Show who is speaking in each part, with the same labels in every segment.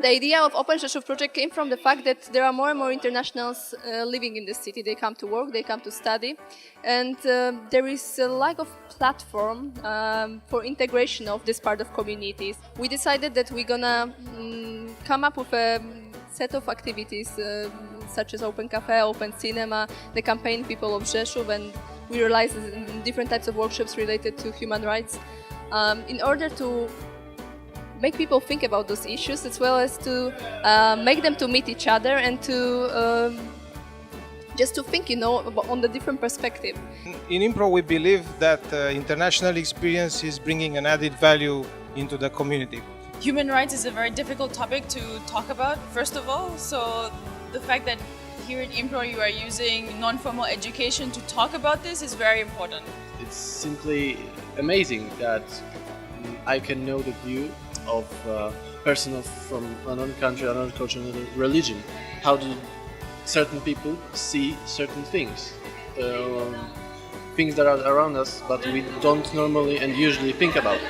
Speaker 1: The idea of Open Rzeszów project came from the fact that there are more and more internationals uh, living in the city. They come to work, they come to study, and uh, there is a lack of platform um, for integration of this part of communities. We decided that we're gonna mm, come up with a set of activities uh, such as Open Cafe, Open Cinema, the campaign People of Rzeszów, and we realized different types of workshops related to human rights um, in order to make people think about those issues as well as to uh, make them to meet each other and to um, just to think you know on the different perspective.
Speaker 2: In impro we believe that uh, international experience is bringing an added value into the community.
Speaker 3: Human rights is a very difficult topic to talk about first of all. So the fact that here in impro you are using non-formal education to talk about this is very important.
Speaker 4: It's simply amazing that I can know the view of uh, person of, from another country, another culture, another religion. How do certain people see certain things? Um, things that are around us, but we don't normally and usually think about.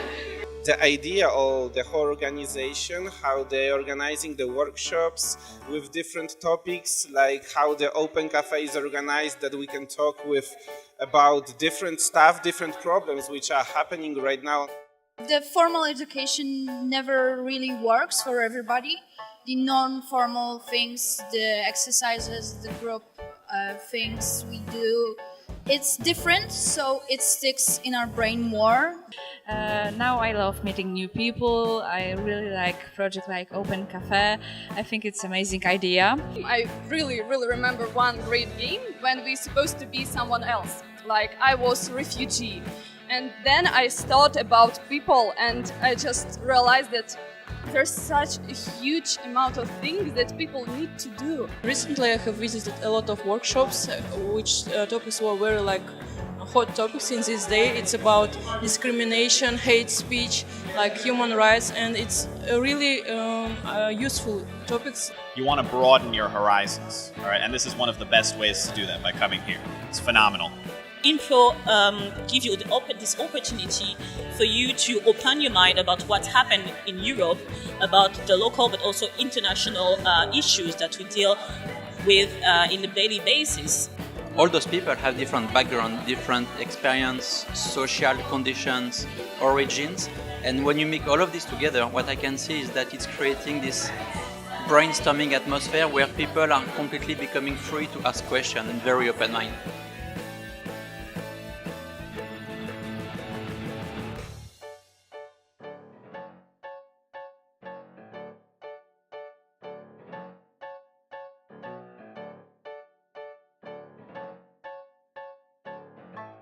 Speaker 5: The idea of the whole organization, how they're organizing the workshops with different topics, like how the open cafe is organized, that we can talk with about different stuff, different problems which are happening right now.
Speaker 6: The formal education never really works for everybody. The non formal things, the exercises, the group uh, things we do, it's different, so it sticks in our brain more.
Speaker 7: Uh, now I love meeting new people. I really like project like Open Cafe. I think it's amazing idea.
Speaker 3: I really, really remember one great game when we supposed to be someone else. Like I was refugee and then I thought about people and I just realized that there's such a huge amount of things that people need to do.
Speaker 8: Recently I have visited a lot of workshops uh, which uh, topics were very like hot topics in this day. It's about discrimination, hate speech, like human rights, and it's really um, uh, useful topics.
Speaker 9: You want to broaden your horizons, all right? And this is one of the best ways to do that by coming here. It's phenomenal.
Speaker 10: Info um, give you open, this opportunity for you to open your mind about what happened in Europe, about the local but also international uh, issues that we deal with uh, in the daily basis.
Speaker 11: All those people have different background, different experience, social conditions, origins, and when you make all of this together, what I can see is that it's creating this brainstorming atmosphere where people are completely becoming free to ask questions and very open-minded.